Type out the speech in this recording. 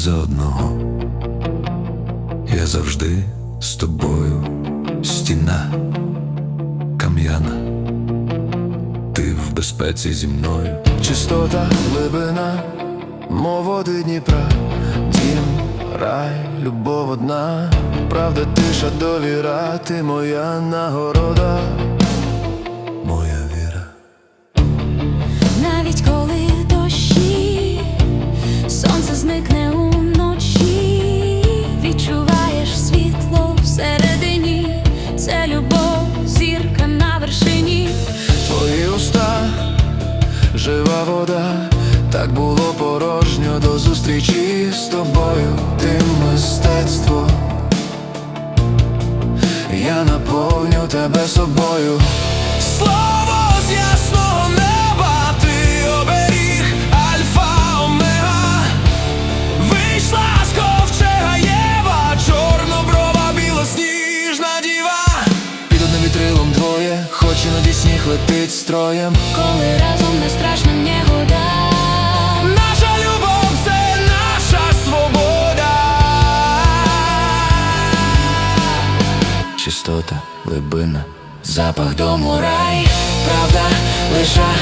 за одного. Я завжди з тобою, стіна кам'яна, ти в безпеці зі мною. Чистота, глибина, мов води Дніпра, дім, рай, любов одна, правда, тиша, довіра, ти моя нагорода. Моя віра, Навіть коли дощі, сонце зникне уночі, жива вода, так було порожньо до зустрічі з тобою, ти мистецтво. Я наповню тебе собою. Слово з вітрилом на хоч іноді сніг летить строєм. Коли разом не страшно негода, Наша любов це наша свобода. Чистота, глибина, запах дому рай, правда, лиша